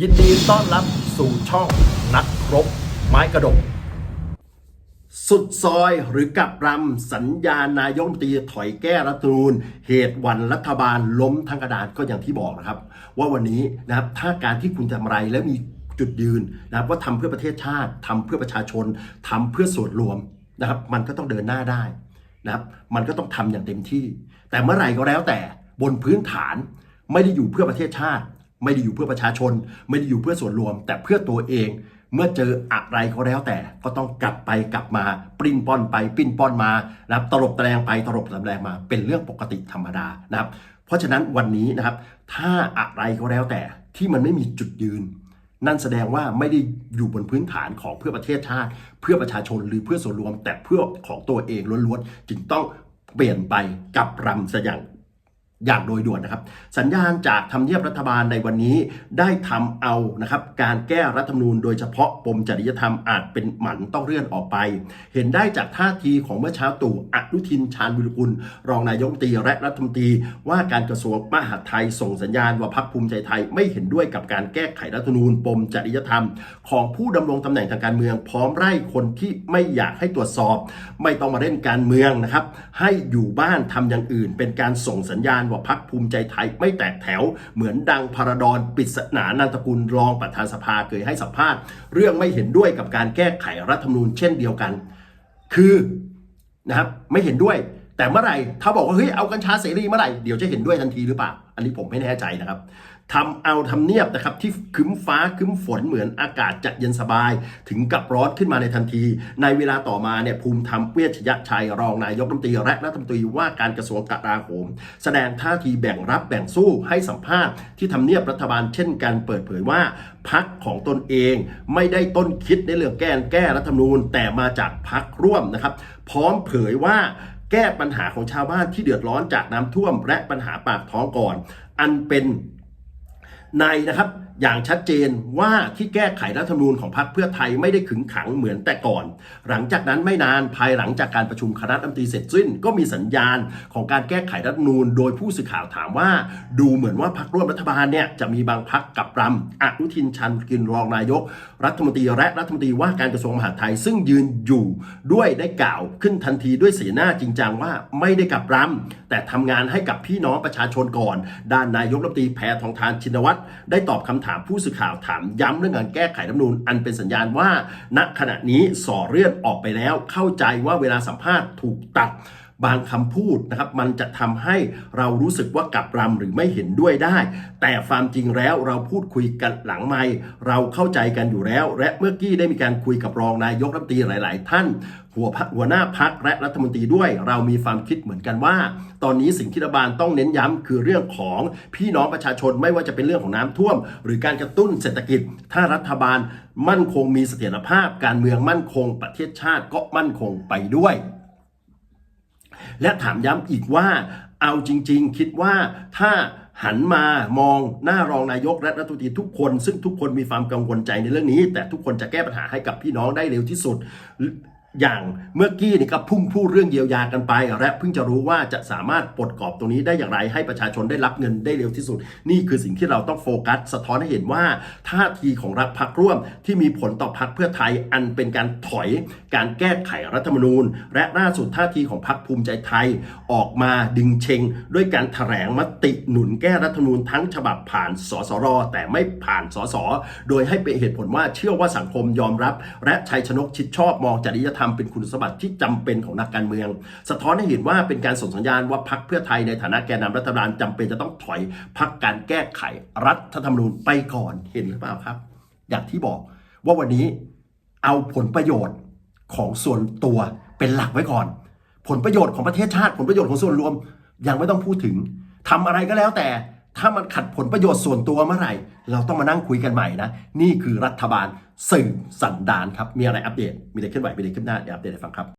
ยินดีต้อนรับสู่ช่องนักรบ ไม้กระดก สุดซอยหรือกับรำสัญญาณนายกรัฐมตีถอยแก้รัฐนูญเหตุวันรัฐบาลล้มทั้งกระดานก็อย่างที่บอกนะครับ ว่าวันนี้นะครับถ้าการที่คุณทำอะไรและมีจุดยืนนะครับว่าทำเพื่อประเทศชาติทำเพื่อประชาชนทำเพื่อส่วนรวมนะครับ มันก็ต้องเดินหน้าได้นะครับมันก็ต้องทำอย่างเต็มที่ แต่เมื่อไหร่ก็แล้วแต่บนพื้นฐานไม่ได้อยู่เพื่อประเทศชาติ ไม่ได้อยู่เพื่อประชาชน ไม่ได้อยู่เพื่อส่วนรวม แต่เพื่อตัวเอง เมื่อเจออะไรก็แล้วแต่ ก็ต้องกลับไปกลับมาปริ้นป้อนไปปิ้นป้อนมานะครับตลบตะแลงไปตลบตะแลงมาเป็นเรื่องปกติธรรมดานะครับ เพราะฉะนั้นวันนี้นะครับ ถ้าอะไรก็แล้วแต่ที่มันไม่มีจุดยืน นั่นแสดงว่าไม่ได้อยู่บนพื้นฐานของเพื่อประเทศชาติ เพื่อประชาชนหรือเพื่อส่วนรวม แต่เพื่อของตัวเองล้วนๆจึงต้องเปลี่ยนไปกับรำซะอย่าง อย่างโดยด่วนนะครับ สัญญาณจากทำเนียบรัฐบาลในวันนี้ได้ทำเอานะครับการแก้รัฐธรรมนูญโดยเฉพาะปมจริยธรรมอาจเป็นหมันต้องเลื่อนออกไป เห็นได้จากท่าทีของเมื่อเช้าตู่อนุทินชาญวิรุกุล รองนายกตีและรัฐมนตรี ว่าการกระทรวงมหาดไทยส่งสัญญาณว่าพรรคภูมิใจไทยไม่เห็นด้วยกับการแก้ไขรัฐธรรมนูญปมจริยธรรม ของผู้ดำรงตำแหน่งทางการเมือง พร้อมไล่คนที่ไม่อยากให้ตรวจสอบ ไม่ต้องมาเล่นการเมืองนะครับให้อยู่บ้านทำอย่างอื่น เป็นการส่งสัญญาณว่าพักภูมิใจไทยไม่แตกแถว เหมือนดังพาราดอนปิศนานันตกุลรองประธานสภาเคยให้สัมภาษณ์ เรื่องไม่เห็นด้วยกับการแก้ไขรัฐธรรมนูญเช่นเดียวกัน คือนะครับไม่เห็นด้วย แต่เมื่อไหร่ถ้าบอกว่าเฮ้ยเอากัญชาเสรีเมื่อไหร่เดี๋ยวจะเห็นด้วยทันทีหรือเปล่า อันนี้ผมไม่แน่ใจนะครับทำเอาทำเนียบนะครับที่คึ้มฟ้าคึ้มฝนเหมือนอากาศจะเย็นสบาย ถึงกับร้อนขึ้นมาในทันที ในเวลาต่อมาเนี่ยภูมิธรรมเวชยชัยรองนายกรัฐมนตรีและรัฐมนตรีว่าการกระทรวงกลาโหม แสดงท่าทีแบ่งรับแบ่งสู้ให้สัมภาษณ์ที่ทำเนียบรัฐบาลเช่นกันเปิดเผยว่าพักของตนเองไม่ได้ต้นคิดในเรื่องแก้แก้รัฐธรรมนูญ แต่มาจากพักร่วมนะครับ พร้อมเผยว่า แก้ปัญหาของชาวบ้านที่เดือดร้อนจากน้ำท่วม และปัญหาปากท้องก่อน อันเป็นในนะครับ อย่างชัดเจนว่าที่แก้ไขรัฐธรรมนูญของพรรคเพื่อไทยไม่ได้ขึงขังเหมือนแต่ก่อน หลังจากนั้นไม่นานภายหลังจากการประชุมคณะรัฐมนตรีเสร็จสิ้น ก็มีสัญญาณของการแก้ไขรัฐธรรมนูญ โดยผู้สื่อข่าวถามว่า ดูเหมือนว่าพรรคร่วมรัฐบาลเนี่ยจะมีบางพรรคกับรำอนุทินชันกินรองนายก รัฐมนตรีและรัฐมนตรีว่าการกระทรวงมหาดไทย ซึ่งยืนอยู่ด้วยได้กล่าวขึ้นทันทีด้วยสีหน้าจริงจังว่าไม่ได้กับรำแต่ทำงานให้กับพี่น้องประชาชนก่อน ด้านนายกรัฐมนตรีแพทองทานชินวัตรได้ตอบคำถามผู้สื่อข่าวถามย้ำเรื่องการแก้ไขรัฐมนูนอันเป็นสัญญาณว่า ณขณะนี้ส่อเลื่อนออกไปแล้ว เข้าใจว่าเวลาสัมภาษณ์ถูกตัด บางคำพูดนะครับมันจะทำให้เรารู้สึกว่ากับรำหรือไม่เห็นด้วยได้ แต่ความจริงแล้วเราพูดคุยกันหลังไม่เราเข้าใจกันอยู่แล้ว และเมื่อกี้ได้มีการคุยกับรองนายกรัฐมนตรีหลาย ๆ ท่านหัวพรรคหัวหน้าพักและรัฐมนตรีด้วย เรามีความคิดเหมือนกันว่า ตอนนี้สิ่งที่รัฐบาลต้องเน้นย้ำคือเรื่องของพี่น้องประชาชนไม่ว่าจะเป็นเรื่องของน้ำท่วม หรือการกระตุ้นเศรษฐกิจ ถ้ารัฐบาลมั่นคงมีเสถียรภาพ การเมืองมั่นคงประเทศชาติก็มั่นคงไปด้วย และถามย้ำอีกว่าเอาจริง ๆ คิดว่าถ้าหันมามองหน้ารองนายกและรัฐมนตรีทุกคน ซึ่งทุกคนมีความกังวลใจในเรื่องนี้ แต่ทุกคนจะแก้ปัญหาให้กับพี่น้องได้เร็วที่สุด อย่างเมื่อกี้นี่ก็พุ่งพูดเรื่องเยียวยากันไป และเพิ่งจะรู้ว่าจะสามารถปลดกรอบตรงนี้ได้อย่างไรให้ประชาชนได้รับเงินได้เร็วที่สุด นี่คือสิ่งที่เราต้องโฟกัส สะท้อนให้เห็นว่าท่าทีของรัฐพักร่วมที่มีผลต่อพักเพื่อไทยอันเป็นการถอยการแก้ไขรัฐธรรมนูญ และล่าสุดท่าทีของพักภูมิใจไทยออกมาดึงเชง ด้วยการแถลงมติหนุนแก้รัฐธรรมนูญทั้งฉบับผ่านสสร แต่ไม่ผ่านสสโดยให้เป็นเหตุผลว่าเชื่อว่าสังคมยอมรับ และชัยชนกชิดชอบมองจริยธรรมเป็นคุณสมบัติที่จำเป็นของนักการเมือง สะท้อนให้เห็นว่าเป็นการส่งสัญญาณว่าพักเพื่อไทยในฐานะแกนนำรัฐบาลจำเป็นจะต้องถอยพักการแก้ไขรัฐธรรมนูญไปก่อนเห็นหรือเปล่าครับ อย่างที่บอกว่าวันนี้เอาผลประโยชน์ของส่วนตัวเป็นหลักไว้ก่อน ผลประโยชน์ของประเทศชาติ ผลประโยชน์ของส่วนรวมยังไม่ต้องพูดถึงทำอะไรก็แล้วแต่ ถ้ามันขัดผลประโยชน์ส่วนตัวเมื่อไหร่ เราต้องมานั่งคุยกันใหม่นะ นี่คือรัฐบาลสื่อสันดานครับ มีอะไรอัปเดต มีอะไรเคลื่อนไหวมีอะไรขึ้นหน้าเดี๋ยวอัปเดตให้ฟังครับ